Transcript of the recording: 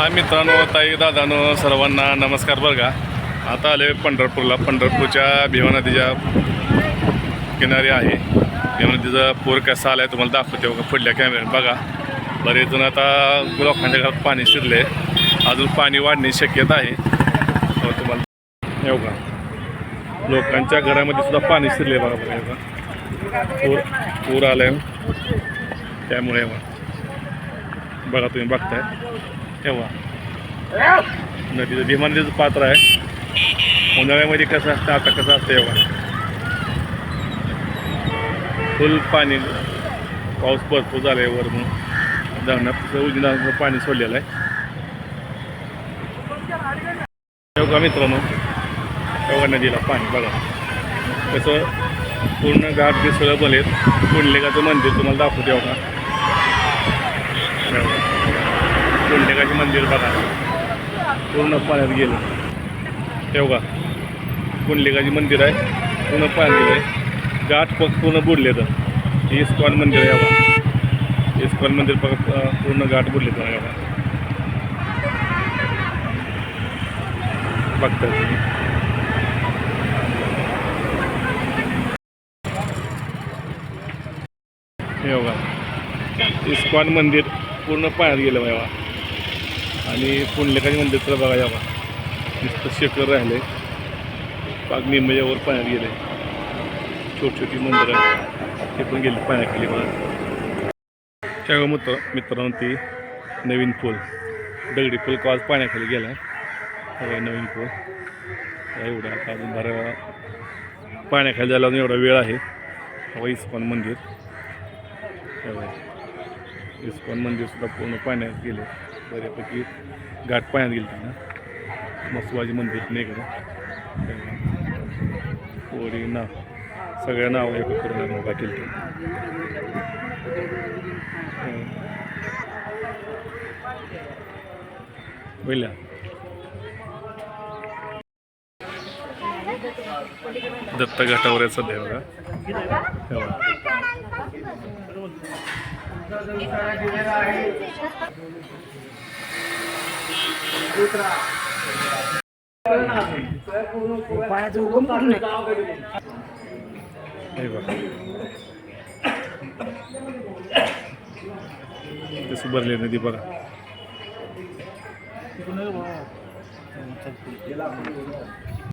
हा मित्रांनो ताई दादानो सर्वांना नमस्कार बरं का. आता आले पंढरपूरला. पंढरपूरच्या भीमा नदीच्या किनारी आहे. भीमा नदीचा पूर कसा आला आहे तुम्हाला दाखवते बघा पुढल्या कॅमेऱ्यात बघा. बरेच जण आता लोकांच्या घरात पाणी शिरले अजून पाणी वाढण्याची शक्यता आहे. हो तुम्हाला येऊ का लोकांच्या घरामध्ये सुद्धा पाणी शिरले बघा बघा पूर पूर आला आहे त्यामुळे बघा तुम्ही बघताय. तेव्हा. नदीचं भीमानदीचं पात्र आहे. उन्हाळ्यामध्ये कसं असतं आता कसं असतं तेव्हा. फुल पाणी पाऊस भरपूर झाला आहे वर मग धरणात उजनाचं पाणी सोडलेलं आहे. तेव्हा मित्रांनो? तेव्हा नदीला पाणी? बघा. कसं पूर्ण घाट दिसलं बलेत कुंडलिकाचं मंदिर तुम्हाला दाखवते का कुंडलिकाचे मंदिर बघा. पूर्ण पाण्यात गेलं. तेव्हा कुंडलिकाचे मंदिर आहे. पूर्ण पाण्यात गेलं आहे. घाट पग पूर्ण बुडले तर इस्कॉन मंदिर आहे बघा. इस्कॉन मंदिर पग पूर्ण घाट बुडले तर बघा बघतात हे बघा. इस्कॉन मंदिर पूर्ण पाण्यात गेलं बघा. आणि पुंडलिकाचे मंदिर तर बघा यावा नुसतं शेकर राहिले. पाग निम्मच्यावर पाण्यात गेले. छोटी छोटी मंदिरं ते पण गेले पाण्याखाली बघा. त्यामुळे मित्र मित्रांनो ती नवीन पूल. दगडी पूल का आज पाण्याखाली गेला आहे नवीन पूल. एवढा आता अजून बऱ्या पाण्याखाली जायला अजून एवढा वेळ आहे. हवा इस्कॉन मंदिर. हे इस्कॉन मंदिरसुद्धा पूर्ण पाण्यात गेले. बऱ्यापैकी घाट पाण्यात गेली त्यांना मसवाजी मंदिर नाही का? कोळी ना सगळ्या नाव एक करून उभा केली ते हो. पहिल्या दत्त घाटावर आहे सध्या बघा. हे बघा. पायाचं उगम पूर्ण हे भरले नदी बघा